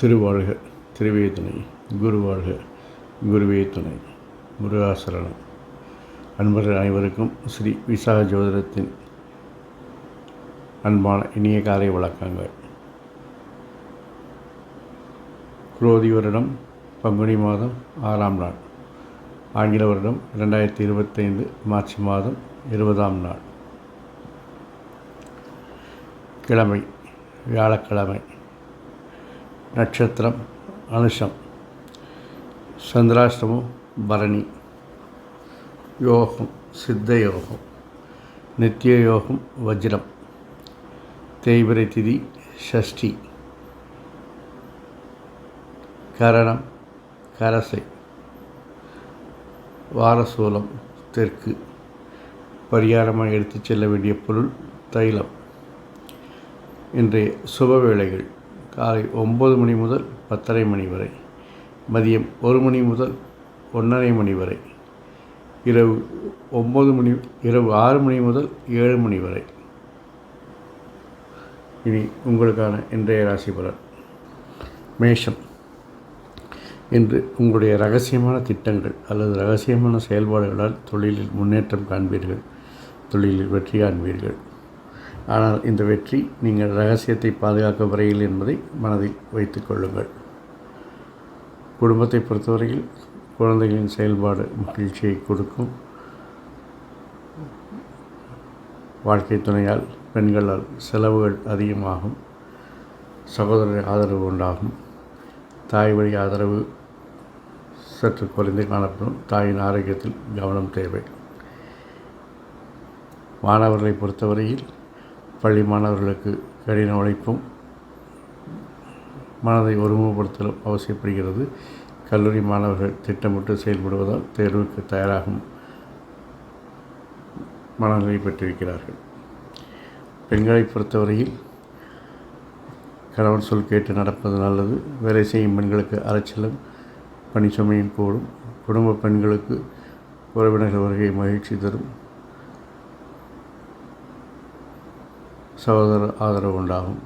திருவாழ்க திருவே துணை குருவாழ்க குருவே துணை. முருகாசரணம். அன்பர்கள் அனைவருக்கும் ஸ்ரீ விசாக ஜோதிடத்தின் அன்பான இனிய காலை வழக்கங்கள் குரோதி வருடம் பங்குனி மாதம் ஆறாம் நாள். ஆங்கில வருடம் ரெண்டாயிரத்தி இருபத்தைந்து மார்ச் மாதம் இருபதாம் நாள். கிழமை வியாழக்கிழமை. நட்சத்திரம் அனுஷம் சந்திராஷ்டமம் பரணி யோகம் சித்த யோகம் நித்திய யோகம் வஜ்ரம் தேய்பிரை திதி ஷஷ்டி கரணம் கரசை வாரசூலம் தெற்கு பரிகாரமாக எடுத்துச் செல்ல வேண்டிய பொருள் தைலம். இன்றைய சுப வேளைகள். காலை ஒம்பது மணி முதல் பத்தரை மணி வரை மதியம் ஒரு மணி முதல் ஒன்றரை மணி வரை இரவு ஒம்பது மணி இரவு ஆறு மணி முதல் ஏழு மணி வரை. இனி உங்களுக்கான இன்றைய ராசி பலன். மேஷம். இன்று உங்களுடைய ரகசியமான திட்டங்கள் அல்லது ரகசியமான செயல்பாடுகளால் தொழிலில் முன்னேற்றம் காண்பீர்கள். தொழிலில் வெற்றி காண்பீர்கள். ஆனால் இந்த வெற்றி நீங்கள் ரகசியத்தை பாதுகாக்க வரையில் என்பதை மனதில் வைத்து கொள்ளுங்கள். குடும்பத்தை பொறுத்தவரையில் குழந்தைகளின் செயல்பாடு மகிழ்ச்சியை கொடுக்கும். வாழ்க்கை துணையால் பெண்களால் செலவுகள் அதிகமாகும். சகோதரர் ஆதரவு உண்டாகும். தாய் வழி ஆதரவு சற்று குறைந்து காணப்படும். தாயின் ஆரோக்கியத்தில் கவனம் தேவை. மாணவர்களை பொறுத்தவரையில் பள்ளி மாணவர்களுக்கு கடின உழைப்பும் மனதை ஒருமுகப்படுத்தலும் அவசியப்படுகிறது. கல்லூரி மாணவர்கள் திட்டமிட்டு செயல்படுவதால் தேர்வுக்கு தயாராகும் மனநிலை பெற்றிருக்கிறார்கள். பெண்களை பொறுத்தவரையில் கணவன் சொல் கேட்டு நடப்பது நல்லது. வேலை செய்யும் பெண்களுக்கு அலைச்சலும் பணிச்சுமையும் கூடும். குடும்ப பெண்களுக்கு உறவினர்கள் வருகை மகிழ்ச்சி தரும். சகோதர ஆதரவு உண்டாகும்.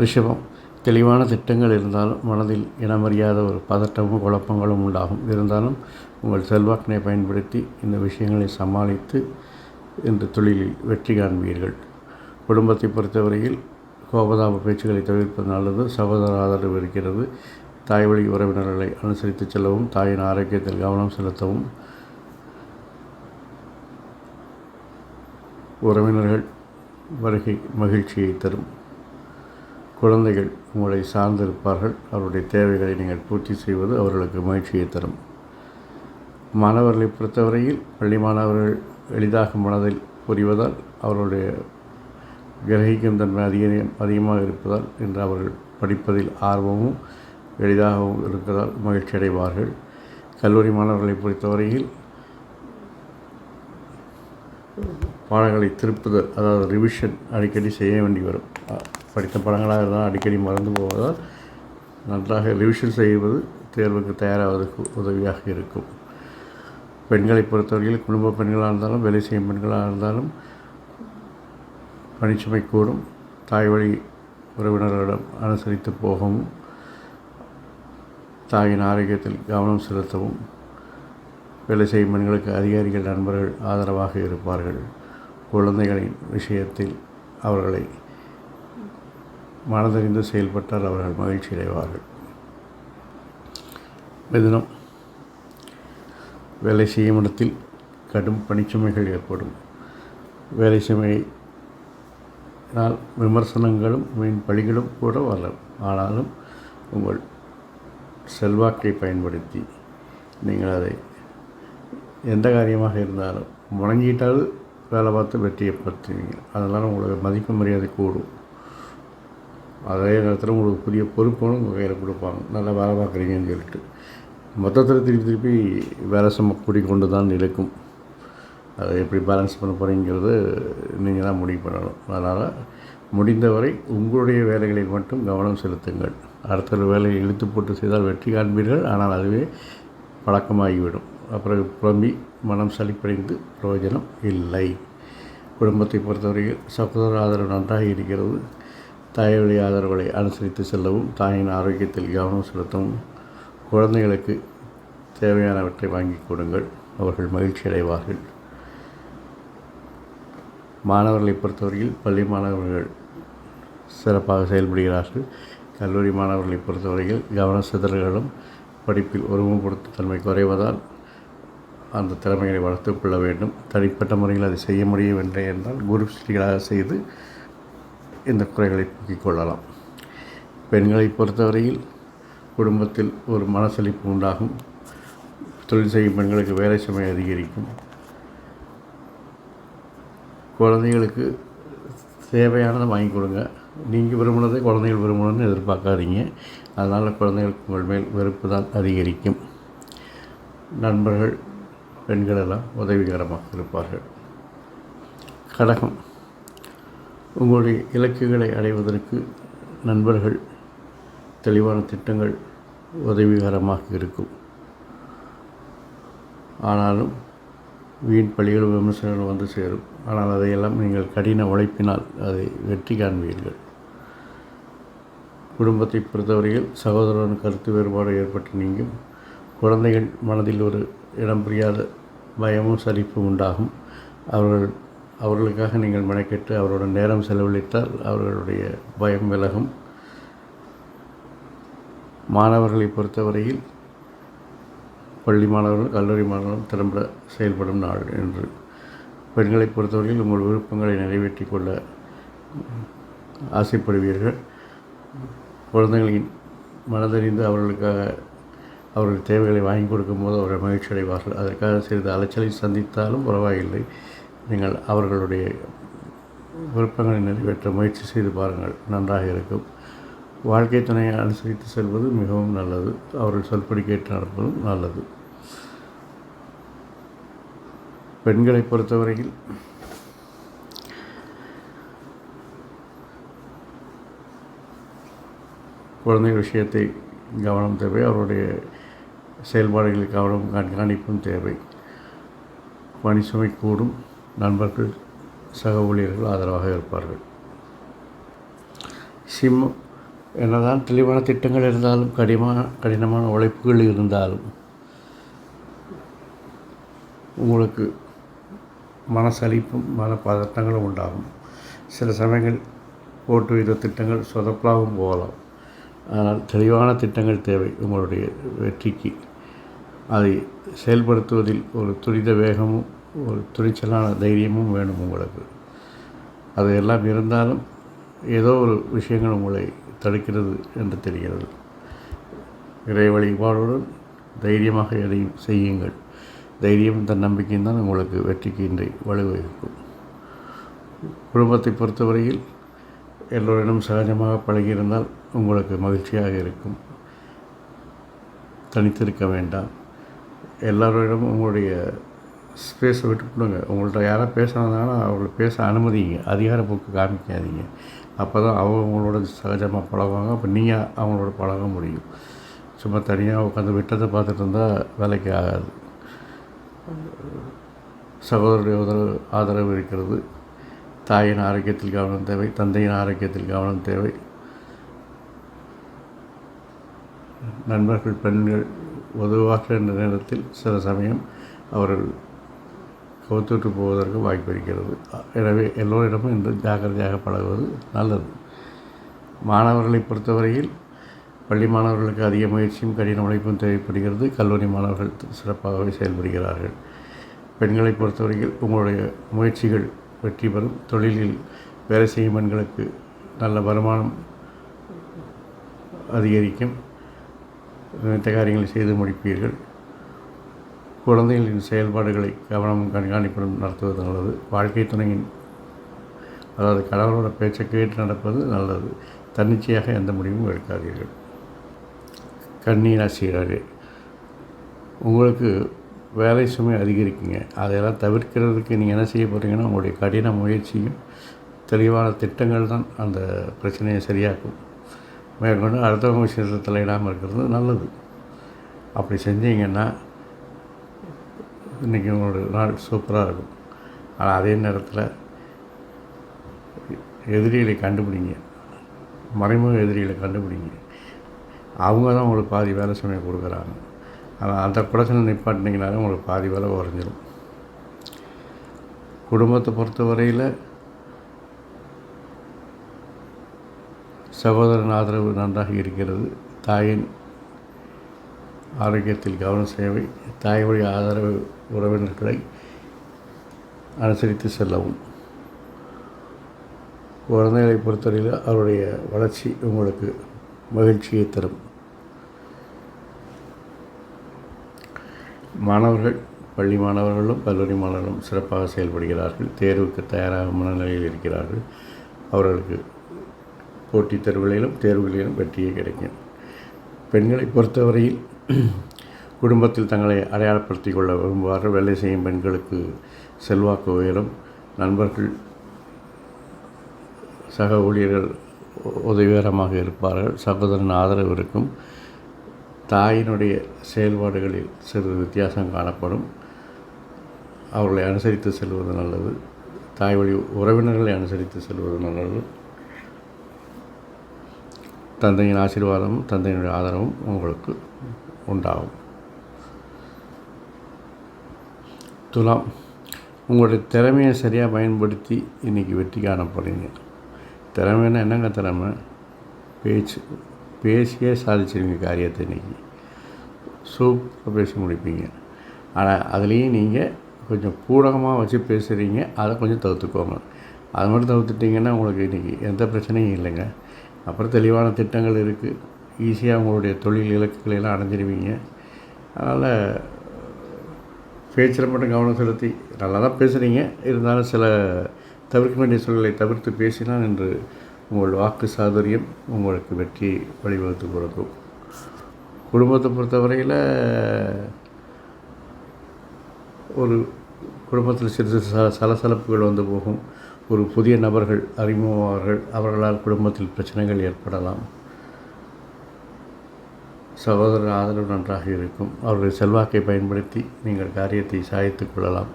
ரிஷபம் தெளிவான திட்டங்கள் இருந்தாலும் மனதில் இனமறியாத ஒரு பதட்டமும் குழப்பங்களும் உண்டாகும். இருந்தாலும் உங்கள் செல்வாக்கினை பயன்படுத்தி இந்த விஷயங்களை சமாளித்து இந்த தொழிலில் வெற்றி காண்பீர்கள். குடும்பத்தை பொறுத்தவரையில் கோபதாப பேச்சுக்களை தவிர்ப்பது நல்லது. சகோதர ஆதரவு இருக்கிறது. தாய் வழி உறவினர்களை அனுசரித்து செல்லவும் தாயின் ஆரோக்கியத்தில் கவனம் செலுத்தவும் உறவினர்கள் வருகை மகிழ்ச்சியை தரும். குழந்தைகள் உங்களை சார்ந்திருப்பார்கள். அவருடைய தேவைகளை நீங்கள் பூர்த்தி செய்வது அவர்களுக்கு மகிழ்ச்சியை தரும். மாணவர்களை பொறுத்தவரையில் பள்ளி மாணவர்கள் எளிதாக மனதில் புரிவதால் அவருடைய கிரகிக்கும் தன்மை அதிக அதிகமாக இருப்பதால் இன்று அவர்கள் படிப்பதில் ஆர்வமும் எளிதாகவும் இருப்பதால் மகிழ்ச்சி அடைவார்கள் கல்லூரி மாணவர்களை பொறுத்தவரையில் பாடங்களை திருப்புதல் அதாவது ரிவிஷன் அடிக்கடி செய்ய வேண்டி வரும். படித்த படங்களாக இருந்தால் அடிக்கடி மறந்து போவதால் நன்றாக ரிவிஷன் செய்வது தேர்வுக்கு தயாராவதற்கு உதவியாக இருக்கும். பெண்களை பொறுத்தவரையில் குடும்ப பெண்களாக இருந்தாலும் வேலை செய்யும் பெண்களாக இருந்தாலும் பணிச்சுமை கூடும். தாய் வழி உறவினர்களிடம் அனுசரித்து போகவும் தாயின் ஆரோக்கியத்தில் கவனம் செலுத்தவும் வேலை செய்யும் பெண்களுக்கு அதிகாரிகள் நண்பர்கள் ஆதரவாக இருப்பார்கள். குழந்தைகளின் விஷயத்தில் அவர்களை மனதறிந்து செயல்பட்டால் அவர்கள் மகிழ்ச்சி அடைவார்கள். மிதனம் வேலை செய்யும் இடத்தில் கடும் பணிச்சுமைகள் ஏற்படும். வேலை சுமையினால் விமர்சனங்களும் மீன் பழிகளும் கூட வரலாம் ஆனாலும் உங்கள் செல்வாக்கை பயன்படுத்தி நீங்கள் அதை எந்த காரியமாக இருந்தாலும் முடங்கிட்டாலும் வேலை பார்த்து வெற்றியை பற்றுவீங்க அதனால் உங்களுக்கு மதிப்பு மரியாதை கூடும். அதே நேரத்தில் உங்களுக்கு புதிய பொறுப்புகளும் உங்கள் கையில் கொடுப்பாங்க. நல்லா வேலை பார்க்குறீங்கன்னு சொல்லிட்டு. மொத்தத்தில் திருப்பி திருப்பி வேலை சும கூடி கொண்டு தான் இருக்கும் அதை எப்படி பேலன்ஸ் பண்ண போகிறீங்கிறது நீங்கள் தான் முடிவு பண்ணணும். அதனால் முடிந்தவரை உங்களுடைய வேலைகளில் மட்டும் கவனம் செலுத்துங்கள். அடுத்த வேலையை இழுத்து போட்டு செய்தால் வெற்றி காண்பீர்கள். ஆனால் அதுவே பழக்கமாகிவிடும். அப்புறம் புலம்பி மனம் சலிப்படைந்து பிரயோஜனம் இல்லை. குடும்பத்தை பொறுத்தவரையில் சகோதர ஆதரவு நன்றாக இருக்கிறது. தாய்வழி ஆதரவுகளை அனுசரித்து செல்லவும் தாயின் ஆரோக்கியத்தில் கவனம் செலுத்தவும் குழந்தைகளுக்கு தேவையானவற்றை வாங்கி கொடுங்கள். அவர்கள் மகிழ்ச்சி அடைவார்கள். மாணவர்களை பொறுத்தவரையில் பள்ளி மாணவர்கள் சிறப்பாக செயல்படுகிறார்கள். கல்லூரி மாணவர்களை பொறுத்தவரையில் கவன சிதறல்களும் படிப்பில் ஒருமுகப்படுத்தும் தன்மை குறைவதால் அந்த திறமைகளை வளர்த்து கொள்ள வேண்டும். தனிப்பட்ட முறையில் அதை செய்ய முடியவில்லை என்றால் குரு ஸ்ரீகளாக செய்து இந்த குறைகளை போக்கிக் கொள்ளலாம். பெண்களை பொறுத்தவரையில் குடும்பத்தில் ஒரு மனசளிப்பு உண்டாகும். தொழில் செய்யும் பெண்களுக்கு வேலை சுமை அதிகரிக்கும். குழந்தைகளுக்கு தேவையானதை வாங்கி கொடுங்க. நீங்கள் விரும்புனதை குழந்தைகள் விரும்பணும்னு எதிர்பார்க்காதீங்க. அதனால் குழந்தைகளுக்கு உங்கள் மேல் வெறுப்பு தான் அதிகரிக்கும். நண்பர்கள் பெண்களெல்லாம் உதவிகரமாக இருப்பார்கள். கடகம் உங்களுடைய இலக்குகளை அடைவதற்கு நண்பர்கள் தெளிவான திட்டங்கள் உதவிகரமாக இருக்கும். ஆனாலும் வீண் பழிகள் விமர்சனங்கள் வந்து சேரும். ஆனால் அதையெல்லாம் நீங்கள் கடின உழைப்பினால் அதை வெற்றி காண்பீர்கள். குடும்பத்தை பொறுத்தவரையில் சகோதரன் கருத்து வேறுபாடு ஏற்பட்டு நீங்கும். குழந்தைகள் மனதில் ஒரு இடம் புரியாத பயமும் சலிப்பும் உண்டாகும். அவர்கள் அவர்களுக்காக நீங்கள் மெனக்கெட்டு அவருடன் நேரம் செலவழித்தால் அவர்களுடைய பயம் விலகும். மாணவர்களை பொறுத்தவரையில் பள்ளி மாணவர்கள் கல்லூரி மாணவர்களும் திறம்பட செயல்படும் நாள் என்று. பெண்களை பொறுத்தவரையில் உங்கள் விருப்பங்களை நிறைவேற்றி கொள்ள ஆசைப்படுவீர்கள். குழந்தைகளின் மனதறிந்து அவர்களுக்காக அவர்கள் தேவைகளை வாங்கி கொடுக்கும்போது அவர்கள் மகிழ்ச்சி அடைவார்கள் அதற்காக சிறிது அலைச்சலை சந்தித்தாலும் பரவாயில்லை. நீங்கள் அவர்களுடைய விருப்பங்களை நிறைவேற்ற முயற்சி செய்து பாருங்கள். நன்றாக இருக்கும். வாழ்க்கை துணையை அனுசரித்து செல்வது மிகவும் நல்லது. அவர்கள் சொல்படி கேட்டு நடப்பதும் நல்லது. பெண்களை பொறுத்தவரையில் குழந்தை விஷயத்தை கவனம் தேவை. அவருடைய செயல்பாடுகளில் கவனம் கண்காணிப்பும் தேவை. பணி சுமை கூடும். நண்பர்கள் சக ஊழியர்கள் ஆதரவாக இருப்பார்கள். சிம் என்னதான் தெளிவான திட்டங்கள் இருந்தாலும் கடினமான கடினமான உழைப்புகள் இருந்தாலும் உங்களுக்கு மனசலிப்பும் மன பதட்டங்களும் உண்டாகும். சில சமயங்கள் போட்டு வைத்த திட்டங்கள் சொதப்பலாகவும் போகலாம். ஆனால் தெளிவான திட்டங்கள் தேவை உங்களுடைய வெற்றிக்கு. அதை செயல்படுத்துவதில் ஒரு துரித வேகமும் ஒரு துணிச்சலான தைரியமும் வேணும் உங்களுக்கு. அது எல்லாம் இருந்தாலும் ஏதோ ஒரு விஷயங்கள் உங்களை தடுக்கிறது என்று தெரிகிறது. இறை வழிபாடுடன் தைரியமாக எதையும் செய்யுங்கள். தைரியம் தன் நம்பிக்கையும் தான் உங்களுக்கு வெற்றிக்கு இன்றை வலுவகுக்கும் குடும்பத்தை பொறுத்தவரையில் எல்லோரிடம் சகஜமாக பழகியிருந்தால் உங்களுக்கு மகிழ்ச்சியாக இருக்கும். தனித்திருக்க வேண்டாம். எல்லோரிடமும் உங்களுடைய ஸ்பேஸை விட்டு கொடுங்க. உங்கள்கிட்ட யாராவது பேச அவங்கள பேச அனுமதிங்க. அதிகார போக்கு காமிக்காதீங்க. அப்போ தான் அவங்க உங்களோட சகஜமாக பழகுவாங்க. அப்போ நீங்கள் அவங்களோட பழக முடியும். சும்மா தனியாக உட்காந்து விட்டதை பார்த்துட்டு இருந்தால் வேலைக்கு ஆகாது. சகோதரருடைய உதவு ஆதரவு இருக்கிறது. தாயின் ஆரோக்கியத்தில் கவனம் தேவை. தந்தையின் ஆரோக்கியத்தில் கவனம் தேவை. நண்பர்கள் பெண்கள் உதவாக என்ற நேரத்தில் சில சமயம் அவர்கள் கவுத்துட்டு போவதற்கு வாய்ப்பு இருக்கிறது. எனவே எல்லோரிடமும் இன்று ஜாக்கிரதையாக பழகுவது நல்லது. மாணவர்களை பொறுத்தவரையில் பள்ளி மாணவர்களுக்கு அதிக முயற்சியும் கடின உழைப்பும் தேவைப்படுகிறது. கல்லூரி மாணவர்கள் சிறப்பாகவே செயல்படுகிறார்கள். பெண்களை பொறுத்தவரையில் உங்களுடைய முயற்சிகள் வெற்றி பெறும். தொழிலில் வேலை செய்யும் பெண்களுக்கு நல்ல வருமானம் அதிகரிக்கும். இந்த காரியங்களை செய்து முடிப்பீர்கள். குழந்தைகளின் செயல்பாடுகளை கவனம் கண்காணிப்புடன் நடத்துவது நல்லது. வாழ்க்கை துணையின் அதாவது கணவரோட பேச்சை கேட்டு நடப்பது நல்லது. தன்னிச்சையாக எந்த முடிவும் எடுக்காதீர்கள். கண்ணீராசிரியரே உங்களுக்கு வேலை சுமை அதிகரிக்குங்க. அதையெல்லாம் தவிர்க்கிறதுக்கு நீங்கள் என்ன செய்ய போகிறீங்கன்னா உங்களுடைய கடின முயற்சியும் தெளிவான திட்டங்கள் தான் அந்த பிரச்சனையை சரியாக்கும். மேற்கொண்டு அடுத்தவங்க விஷயத்தில் தலையிடாமல் இருக்கிறது நல்லது. அப்படி செஞ்சீங்கன்னா இன்றைக்கி உங்களோட நாள் சூப்பராக இருக்கும். ஆனால் அதே நேரத்தில் எதிரிகளை கண்டுபிடிங்க. மறைமுக எதிரிகளை கண்டுபிடிங்க. அவங்க தான் உங்களுக்கு பாதி வேலை சமயம் கொடுக்குறாங்க. ஆனால் அந்த குடத்தில் நிப்பாட்டினீங்கனாலே உங்களுக்கு பாதி வேலை குறைஞ்சிரும். குடும்பத்தை பொறுத்தவரையில் சகோதரன் ஆதரவு நன்றாக இருக்கிறது. தாயின் ஆரோக்கியத்தில் கவனம் சேவை தாய் வழி ஆதரவு உறவினர்களை அனுசரித்து செல்லவும். குழந்தைகளை பொறுத்தவரையில் அவருடைய வளர்ச்சி உங்களுக்கு மகிழ்ச்சியை தரும். மாணவர்கள் பள்ளி மாணவர்களும் கல்லூரி மாணவர்களும் சிறப்பாக செயல்படுகிறார்கள். தேர்வுக்கு தயாராக மனநிலையில் இருக்கிறார்கள். அவர்களுக்கு போட்டித் தேர்வுகளிலும் தேர்வுகளிலும் வெற்றியே கிடைக்கும். பெண்களை பொறுத்தவரையில் குடும்பத்தில் தங்களை அடையாளப்படுத்திக் கொள்ள விரும்புவார்கள் வேலை செய்யும் பெண்களுக்கு செல்வாக்கு உயரும். நண்பர்கள் சக ஊழியர்கள் உதவிகரமாக இருப்பார்கள். சகோதரன் ஆதரவு இருக்கும். தாயினுடைய செயல்பாடுகளில் சிறிது வித்தியாசம் காணப்படும். அவர்களை அனுசரித்து செல்வது நல்லது. தாய் வழி உறவினர்களை அனுசரித்து செல்வது நல்லது. தந்தையின் ஆசீர்வாதமும் தந்தையினுடைய ஆதரவும் உங்களுக்கு உண்டாகும். துலாம் உங்களுடைய திறமையை சரியாக பயன்படுத்தி இன்றைக்கி வெற்றி காண போகிறீங்க திறமைன்னா என்னங்க திறமை? பேச்சு பேசியே சாதிச்சிருவீங்க காரியத்தை இன்றைக்கி சூப்பராக பேசி முடிப்பீங்க. ஆனால் அதுலேயும் நீங்கள் கொஞ்சம் பூடகமாக வச்சு பேசுகிறீங்க அதை கொஞ்சம் தவிர்த்துக்கோங்க. அது மட்டும் தவிர்த்துட்டிங்கன்னா உங்களுக்கு இன்றைக்கி எந்த பிரச்சனையும் இல்லைங்க. அப்புறம் தெளிவான திட்டங்கள் இருக்குது ஈஸியாக உங்களுடைய தொழில் இலக்குகளை எல்லாம் அடைஞ்சிருவீங்க. அதனால் பேச்சில் மட்டும் கவனம் செலுத்தி நல்லா தான் பேசுகிறீங்க இருந்தாலும் சில தவிர்க்க வேண்டிய சூழலை தவிர்த்து பேசினால் என்று உங்கள் வாக்கு சாதுரியம் உங்களுக்கு வெற்றி வழிவகுத்து கொடுக்கும் குடும்பத்தை பொறுத்தவரையில் ஒரு குடும்பத்தில் சிறு சிறு ச சலசலப்புகள் வந்து போகும். ஒரு புதிய நபர்கள் அறிமுகமாவார்கள் அவர்களால் குடும்பத்தில் பிரச்சனைகள் ஏற்படலாம். சகோதரர் ஆதரவு நன்றாக இருக்கும். அவர்கள் செல்வாக்கை பயன்படுத்தி நீங்கள் காரியத்தை சாய்த்து கொள்ளலாம்.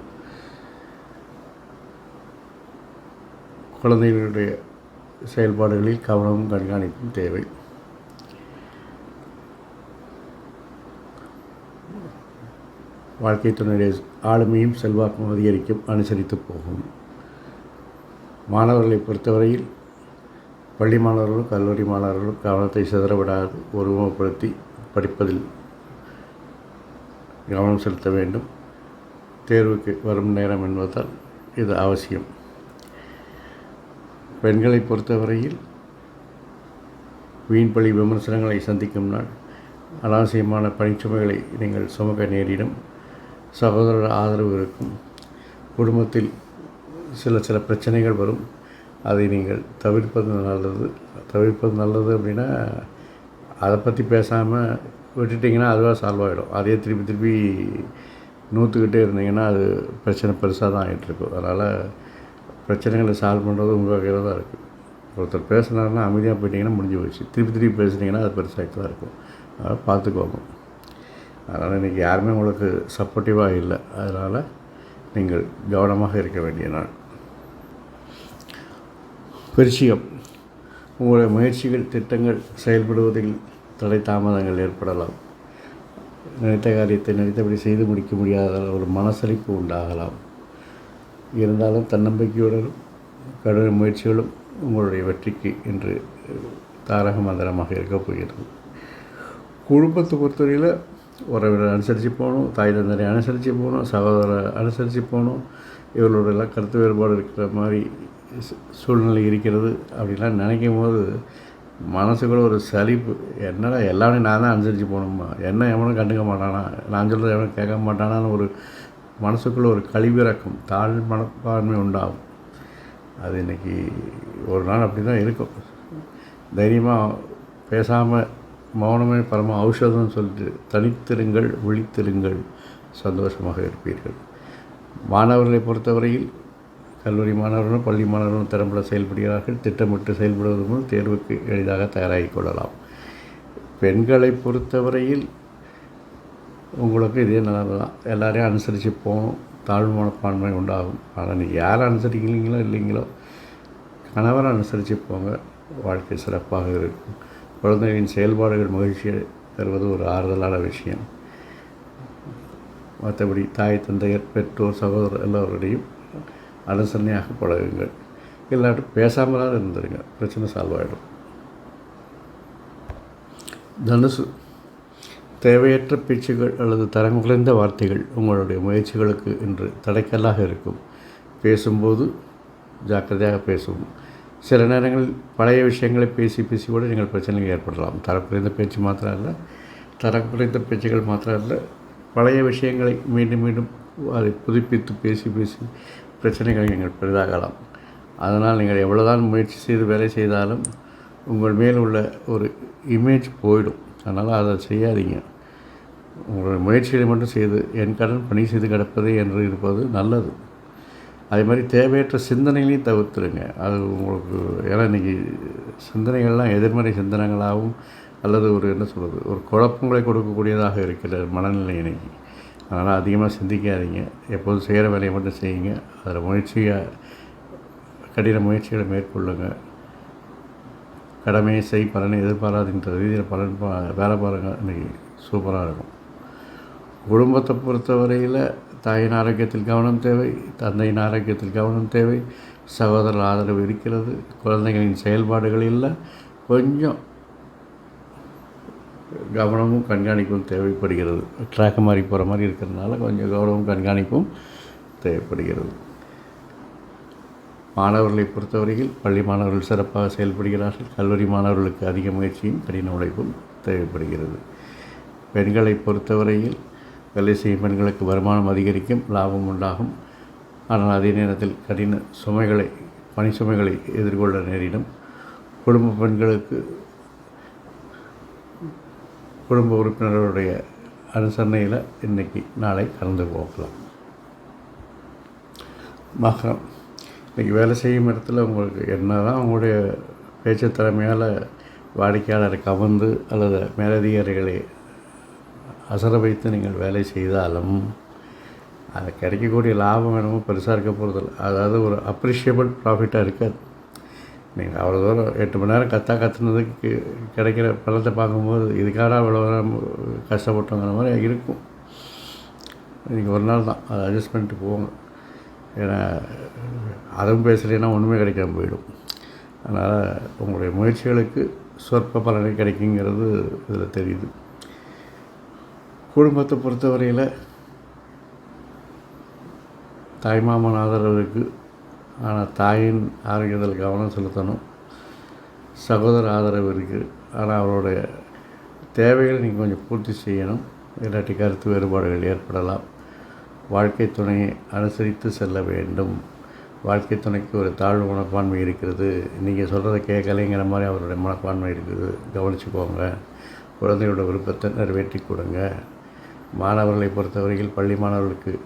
குழந்தைகளுடைய செயல்பாடுகளில் கவனமும் கண்காணிப்பும் தேவை. வாழ்க்கை துணையுடைய ஆளுமையும் செல்வாக்கும் அதிகரிக்கும் அனுசரித்து போகும். மாணவர்களை பொறுத்தவரையில் பள்ளி மாணவர்களும் கல்லூரி மாணவர்களும் கவனத்தை சிதறவிடாது ஒருமுகப்படுத்தி படிப்பதில் கவனம் செலுத்த வேண்டும். தேர்வுக்கு வரும் நேரம் என்பதால் இது அவசியம். பெண்களை பொறுத்தவரையில் வீண்பழி விமர்சனங்களை சந்திக்கும் நாள். அனாவசியமான பணிச்சுமைகளை நீங்கள் சுமக்க நேரிடும். சகோதரர் ஆதரவு இருக்கும். குடும்பத்தில் சில சில பிரச்சனைகள் வரும். அதை நீங்கள் தவிர்ப்பது நல்லது. தவிர்ப்பது நல்லது அப்படின்னா அதை பற்றி பேசாமல் விட்டுட்டிங்கன்னா அதுவாக சால்வ் ஆகிடும் அதையே திருப்பி திருப்பி நூற்றுக்கிட்டே இருந்தீங்கன்னா அது பிரச்சனை பெருசாக தான் ஆகிட்டுருக்கும் அதனால் பிரச்சனைகளை சால்வ் பண்ணுறது உங்கள் கையில் தான் இருக்குது ஒருத்தர் பேசுனாருன்னா அமைதியாக போயிட்டீங்கன்னா முடிஞ்சு போச்சு. திருப்பி திருப்பி பேசுனீங்கன்னா அது பெருசாக தான் இருக்கும். அதனால் பார்த்துக்கோங்க. அதனால் இன்றைக்கி யாருமே உங்களுக்கு சப்போர்ட்டிவாக இல்லை. அதனால் நீங்கள் கவனமாக இருக்க வேண்டிய நாள். பரிச்சயம் உங்களுடைய முயற்சிகள் திட்டங்கள் செயல்படுவதில் தடை தாமதங்கள் ஏற்படலாம். நினைத்த காரியத்தை நினைத்தபடி செய்து முடிக்க முடியாத ஒரு மனசளிப்பு உண்டாகலாம். இருந்தாலும் தன்னம்பிக்கையுடனும் கடின முயற்சிகளும் உங்களுடைய வெற்றிக்கு இன்று தாரக மந்திரமாக இருக்கப் போகிறது. குடும்பத்தை பொறுத்தவரையில் உறவினர் அனுசரித்து போகணும் தாய் தந்தரை அனுசரித்து போகணும் சகோதரர் அனுசரித்து போகணும் இவர்களோட எல்லாம் கருத்து வேறுபாடு இருக்கிற மாதிரி சூழ்நிலை இருக்கிறது அப்படிலாம் நினைக்கும் போது மனசுக்குள்ள ஒரு சலிப்பு. என்னடா எல்லாமே நான் தான் அனுசரித்து போகணுமா? என்ன எவனும் கண்டுக்க மாட்டானா? நான் சொல்கிறது எவனும் கேட்க மாட்டானான்னு ஒரு மனசுக்குள்ளே ஒரு கழிவிறக்கம் தாழ் மனப்பான்மை உண்டாகும். அது இன்றைக்கி ஒரு நாள் அப்படி தான் இருக்கும். தைரியமாக பேசாமல் மௌனமே பரம ஔஷதம்னு சொல்லிட்டு தனித்திருங்கள் விழித்திருங்கள் சந்தோஷமாக இருப்பீர்கள். மாணவர்களை பொறுத்தவரையில் கல்லூரி மாணவர்களும் பள்ளி மாணவர்களும் திறம்பட செயல்படுகிறார்கள். திட்டமிட்டு செயல்படுவது மூலம் தேர்வுக்கு எளிதாக தயாராகிக் கொள்ளலாம். பெண்களை பொறுத்தவரையில் உங்களுக்கு இதே நிலைமை தான் எல்லாரையும் அனுசரித்து போகணும். தாழ்வு மனப்பான்மை உண்டாகும். ஆனால் நீங்கள் யாரை அனுசரிக்கிறீங்களோ இல்லைங்களோ கணவரை அனுசரித்து போங்க. வாழ்க்கை சிறப்பாக இருக்கும். குழந்தைகளின் செயல்பாடுகள் மகிழ்ச்சியை தருவது ஒரு ஆறுதலான விஷயம். மற்றபடி தாய் தந்தையர் பெற்றோர் சகோதரர் எல்லோருடையும் அனுசரணையாக பழகுங்கள். இல்லாட்டும் பேசாமலாக இருந்துருங்க. பிரச்சனை சால்வ் ஆகிடும் தனுசு தேவையற்ற பேச்சுகள் அல்லது தரம் குறைந்த வார்த்தைகள் உங்களுடைய முயற்சிகளுக்கு இன்று தடைக்கல்லாக இருக்கும். பேசும்போது ஜாக்கிரதையாக பேசவும். சில நேரங்களில் பழைய விஷயங்களை பேசி பேசி கூட நீங்கள் பிரச்சனைகள் ஏற்படலாம். தரம் குறைந்த பேச்சு மாத்திரம் இல்லை தரம் குறைந்த பேச்சுகள் மாத்திரம் இல்லை பழைய விஷயங்களை மீண்டும் மீண்டும் அதை புதுப்பித்து பேசி பேசி பிரச்சனைகள் நீங்கள் பெரிதாகலாம். அதனால் நீங்கள் எவ்வளோதான் முயற்சி செய்து வேலை செய்தாலும் உங்கள் மேல் உள்ள ஒரு இமேஜ் போயிடும். அதனால் அதை செய்யாதீங்க. உங்களுடைய முயற்சிகளை மட்டும் செய்து என் கடன் பணி செய்து கிடப்பது என்று இருப்பது நல்லது. அதே மாதிரி தேவையற்ற சிந்தனைகளையும் தவிர்த்துருங்க அது உங்களுக்கு ஏன்னா இன்றைக்கி சிந்தனைகள்லாம் எதிர்மறை சிந்தனைகளாகவும் அல்லது ஒரு என்ன சொல்கிறது ஒரு குழப்பங்களை கொடுக்கக்கூடியதாக இருக்கிற மனநிலை இன்றைக்கி அதனால் அதிகமாக சிந்திக்காதீங்க. எப்போதும் செய்கிற வேலையை மட்டும் செய்யுங்க. அதில் முயற்சியை கடின முயற்சிகளை மேற்கொள்ளுங்க. கடமையை செய் பலனை எதிர்பாராதுன்ற ரீதியில் பலன் பா வேலை பாருங்கள் இன்றைக்கி சூப்பராக இருக்கும். குடும்பத்தை பொறுத்தவரையில் தாயின் ஆரோக்கியத்தில் கவனம் தேவை தந்தையின் ஆரோக்கியத்தில் கவனம் தேவை. சகோதரர் ஆதரவு இருக்கிறது. குழந்தைகளின் செயல்பாடுகளில் கொஞ்சம் கவனமும் கண்காணிப்பும் தேவைப்படுகிறது. ட்ராக் மாதிரி போகிற மாதிரி இருக்கிறதுனால கொஞ்சம் கவனமும் கண்காணிப்பும் தேவைப்படுகிறது. மாணவர்களை பொறுத்தவரையில் பள்ளி மாணவர்கள் சிறப்பாக செயல்படுகிறார்கள். கல்லூரி மாணவர்களுக்கு அதிக முயற்சியும் கடின உழைப்பும் தேவைப்படுகிறது. பெண்களை பொறுத்தவரையில் வேலை செய்யும் பெண்களுக்கு வருமானம் அதிகரிக்கும் லாபம் உண்டாகும். ஆனால் அதே நேரத்தில் கடின சுமைகளை பணி சுமைகளை எதிர்கொள்ள நேரிடும். குடும்ப பெண்களுக்கு குடும்ப உறுப்பினர்களுடைய அனுசரணையில் இன்றைக்கி நாளை கலந்து போகலாம். மகரம். இன்றைக்கி வேலை செய்யும் இடத்துல உங்களுக்கு என்ன தான் உங்களுடைய பேச்சு திறமையால் வாடிக்கையாளரை கவர்ந்து அல்லது மேலதிகாரிகளை அசர வைத்து நீங்கள் வேலை செய்தாலும் அது கிடைக்கக்கூடிய லாபம் என்னமோ பெருசாக இருக்க போகிறதில்ல அதாவது ஒரு அப்ரிஷியபிள் ப்ராஃபிட்டாக இருக்காது. நீங்கள் அவ்வளோ தூரம் எட்டு மணி நேரம் கத்தா கத்துனதுக்கு கிடைக்கிற பலத்தை பார்க்கும்போது இதுக்காக அவ்வளோ நேரம் கஷ்டப்பட்டோங்கிற மாதிரி இருக்கும். இன்றைக்கி ஒரு நாள் தான். அதை அட்ஜஸ்ட் பண்ணிட்டு போங்க. ஏன்னா அதுவும் பேசலைன்னா ஒன்றுமே கிடைக்காம போயிடும். அதனால் உங்களுடைய முயற்சிகளுக்கு சொற்ப பலனை கிடைக்குங்கிறது இதில் தெரியுது. குடும்பத்தை பொறுத்தவரையில் தாய்மாமன் ஆதரவு இருக்குது ஆனால் தாயின் ஆரோக்கியத்தில் கவனம் செலுத்தணும். சகோதர ஆதரவு இருக்குது ஆனால் அவருடைய தேவைகளை நீங்கள் கொஞ்சம் பூர்த்தி செய்யணும். இல்லாட்டி கருத்து வேறுபாடுகள் ஏற்படலாம். வாழ்க்கை துணையை அனுசரித்து செல்ல வேண்டும். வாழ்க்கை துணைக்கு ஒரு தாழ்வு மனப்பான்மை இருக்கிறது. நீங்கள் சொல்கிறத கேட்கலைங்கிற மாதிரி அவருடைய மனப்பான்மை இருக்குது. கவனிச்சுக்கோங்க. குழந்தையோட விருப்பத்தை நிறைவேற்றி கொடுங்க. மாணவர்களை பொறுத்தவரையில் பள்ளி மாணவர்களுக்கு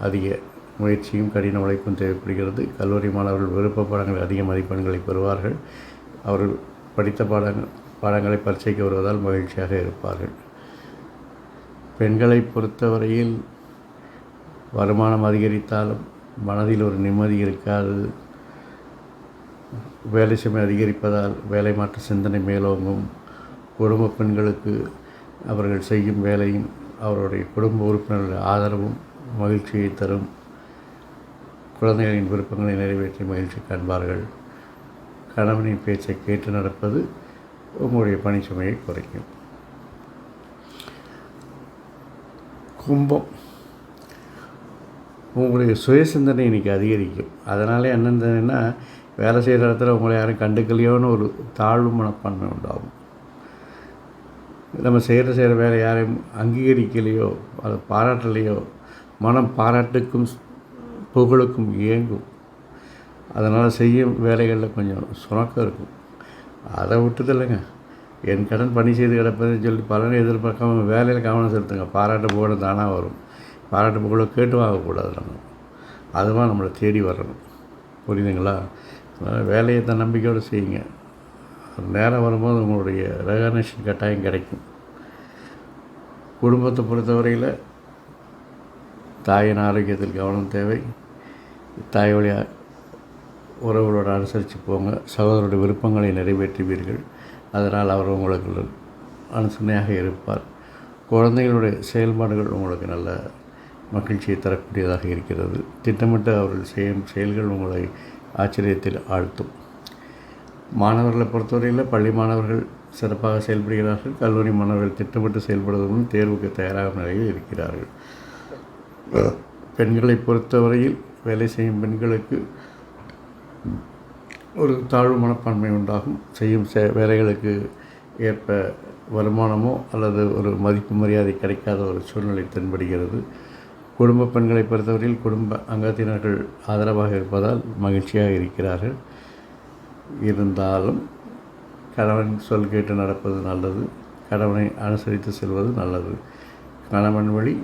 அதிக முயற்சியும் கடின உழைப்பும் தேவைப்படுகிறது. கல்லூரி மாணவர்கள் விருப்ப பாடங்கள் அதிக மதிப்பெண்களை பெறுவார்கள். அவர்கள் படித்த பாடங்கள் பாடங்களை பரீட்சைக்கு வருவதால் மகிழ்ச்சியாக இருப்பார்கள். பெண்களை பொறுத்தவரையில் வருமானம் அதிகரித்தாலும் மனதில் ஒரு நிம்மதி இருக்காது. வேலை சுமை அதிகரிப்பதால் வேலை மாற்ற சிந்தனை மேலோங்கும். குடும்ப பெண்களுக்கு அவர்கள் செய்யும் வேலையும் அவருடைய குடும்ப உறுப்பினர்கள் ஆதரவும் மகிழ்ச்சியை தரும். குழந்தைகளின் விருப்பங்களை நிறைவேற்றி மகிழ்ச்சி காண்பார்கள் கணவனின் பேச்சை கேட்டு நடப்பது உங்களுடைய பணிச்சுமையை குறைக்கும். கும்பம். உங்களுடைய சுய சிந்தனை இன்றைக்கி அதிகரிக்கும். அதனாலே என்னென்னா வேலை செய்கிற இடத்துல உங்களை யாரும் கண்டுக்கலையோன்னு ஒரு தாழ்வு மனப்பான்மை உண்டாகும். நம்ம செய்கிற செய்கிற வேலை யாரையும் அங்கீகரிக்கலையோ அதை பாராட்டலையோ மனம் பாராட்டுக்கும் புகழுக்கும் இயங்கும். அதனால் செய்யும் வேலைகளில் கொஞ்சம் சுணக்கம் இருக்கும். அதை விட்டுதில்லைங்க என் கடன் பணி செய்து கிடப்பதுன்னு சொல்லி பலனை எதிர்பார்க்காம வேலையில் கவனம் செலுத்துங்க. பாராட்டு புகழும் தானாக வரும். பாராட்டு புகழை கேட்டு வாங்கக்கூடாது நம்ம. அதுவாக நம்மளை தேடி வரணும். புரியுதுங்களா? அதனால் வேலையை தான் நம்பிக்கையோடு செய்யுங்க. நேரம் வரும்போது உங்களுடைய ரெகனேஷன் கட்டாயம் கிடைக்கும். குடும்பத்தை பொறுத்தவரையில் தாயின் ஆரோக்கியத்தில் கவனம் தேவை. தாய் வழியாக உறவுகளோடு அனுசரித்து போங்க. சகோதரருடைய விருப்பங்களை நிறைவேற்றுவீர்கள். அதனால் அவர் உங்களுக்கு அனுசரணையாக இருப்பார். குழந்தைகளுடைய செயல்பாடுகள் உங்களுக்கு நல்ல மகிழ்ச்சியை தரக்கூடியதாக இருக்கிறது. திட்டமிட்டு அவர்கள் செய்யும் செயல்கள் உங்களை ஆச்சரியத்தில் ஆழ்த்தும். மாணவர்களை பொறுத்தவரையில் பள்ளி மாணவர்கள் சிறப்பாக செயல்படுகிறார்கள். கல்லூரி மாணவர்கள் திட்டமிட்டு செயல்படுவதும் தேர்வுக்கு தயாராகும் நிலையில் இருக்கிறார்கள். பெண்களை பொறுத்தவரையில் வேலை செய்யும் பெண்களுக்கு ஒரு தாழ்வு மனப்பான்மை உண்டாகும். செய்யும் வேலைகளுக்கு ஏற்ப வருமானமோ அல்லது ஒரு மதிப்பு மரியாதை கிடைக்காத ஒரு சூழ்நிலை தென்படுகிறது. குடும்ப பெண்களை பொறுத்தவரையில் குடும்ப அங்கத்தினர்கள் ஆதரவாக இருப்பதால் மகிழ்ச்சியாக இருக்கிறார்கள். இருந்தாலும் கணவன் சொல் கேட்டு நடப்பது நல்லது. கணவனை அனுசரித்து செல்வது நல்லது. கணவன் வழி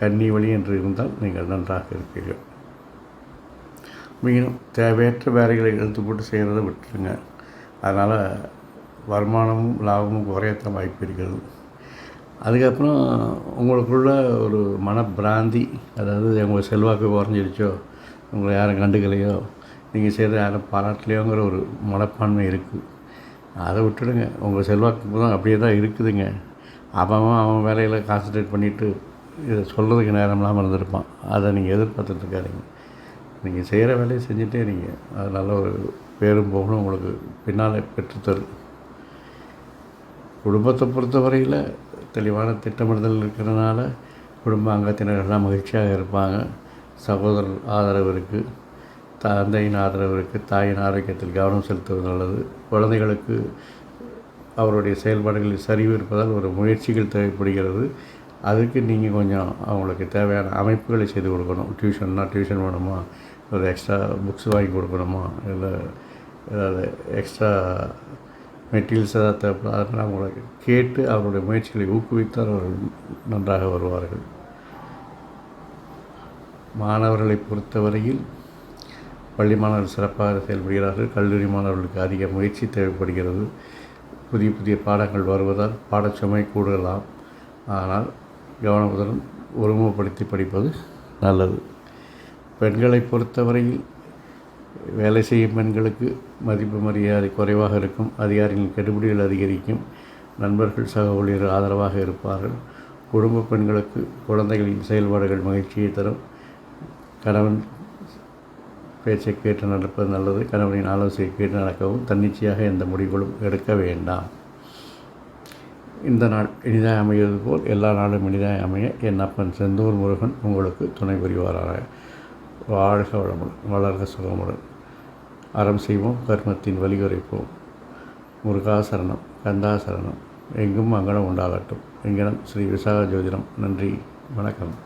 கன்னி வழி என்று இருந்தால் நீங்கள் நன்றாக இருப்பீர்கள். மீண்டும் தேவையற்ற வேலைகளை எழுத்து போட்டு செய்கிறத விட்டுருங்க. அதனால் வருமானமும் லாபமும் குறையத்தான் வாய்ப்பு இருக்கிறது. அதுக்கப்புறம் உங்களுக்குள்ள ஒரு மனப்பிராந்தி அதாவது உங்கள் செல்வாக்கு குறைஞ்சிருச்சோ உங்களை யாரும் கண்டுக்கலையோ நீங்கள் செய்கிற யாரும் பாராட்டலையோங்கிற ஒரு மனப்பான்மை இருக்குது அதை விட்டுடுங்க. உங்கள் செல்வாக்கு தான் அப்படியே தான் இருக்குதுங்க. அவன் அவன் வேலையில் கான்சன்ட்ரேட் பண்ணிவிட்டு இதை சொல்கிறதுக்கு நேரம் இல்லாமல் இருந்திருப்பான். அதை நீங்கள் எதிர்பார்த்துட்ருக்காதீங்க நீங்கள் செய்கிற வேலையை செஞ்சுட்டே இருங்க. அது நல்ல ஒரு பேரும் போகணும் உங்களுக்கு பின்னால் பெற்றுத்தரும். குடும்பத்தை பொறுத்தவரையில் தெளிவான திட்டமிடுதல் இருக்கிறதுனால குடும்ப அங்கத்தினர்கள்லாம் மகிழ்ச்சியாக இருப்பாங்க. சகோதரர் ஆதரவு இருக்குது தந்தையின் ஆதரவு இருக்குது தாயின் ஆரோக்கியத்தில் கவனம் செலுத்துவது நல்லது. குழந்தைகளுக்கு அவருடைய செயல்பாடுகளில் சரிவு இருப்பதால் ஒரு முயற்சிகள் தேவைப்படுகிறது. அதுக்கு நீங்கள் கொஞ்சம் அவங்களுக்கு தேவையான அமைப்புகளை செய்து கொடுக்கணும். டியூஷன்னா டியூஷன் வேணுமா? ஒரு எக்ஸ்ட்ரா புக்ஸ் வாங்கி கொடுக்கணுமா? இல்லை ஏதாவது எக்ஸ்ட்ரா மெட்டீரியல்ஸ் ஏதாவது தேவைப்படும்? அதனால் அவங்களை கேட்டு அவருடைய முயற்சிகளை ஊக்குவித்தால் அவர்கள் நன்றாக வருவார்கள். மாணவர்களை பொறுத்தவரையில் பள்ளி மாணவர்கள் சிறப்பாக செயல்படுகிறார்கள். கல்லூரி மாணவர்களுக்கு அதிக முயற்சி தேவைப்படுகிறது. புதிய புதிய பாடங்கள் வருவதால் பாடச்சுமை கூடலாம் ஆனால் கவனமுடன் ஒருமுகப்படுத்தி படிப்பது நல்லது. பெண்களை பொறுத்தவரையில் வேலை செய்யும் பெண்களுக்கு மதிப்பு மரியாதை குறைவாக இருக்கும். அதிகாரிகளின் கெடுபிடிகள் அதிகரிக்கும். நண்பர்கள் சக ஊழியர்கள் ஆதரவாக இருப்பார்கள். குடும்ப பெண்களுக்கு குழந்தைகளின் செயல்பாடுகள் மகிழ்ச்சியை தரும். கணவன் பேச்சை கேட்டு நடப்பது நல்லது. கணவனின் ஆலோசனை கேட்டு நடக்கவும் தன்னிச்சையாக எந்த முடிவுகளும் எடுக்க வேண்டாம். இந்த நாள் இனிதாய் அமைவது போல் எல்லா நாளும் இனிதாய் அமைய என் அப்பன் செந்தூர் முருகன் உங்களுக்கு துணை புரிவாராக. வாழ்க வளமுடன் வளர்க சுகமுடன். அறம் செய்வோம் கர்மத்தின் வழிகுறைப்போம் முருகாசரணம் கந்தாசரணம் எங்கும் மங்களம் உண்டாகட்டும். எங்கிடம் ஸ்ரீ விசாக ஜோதிடம் நன்றி வணக்கம்.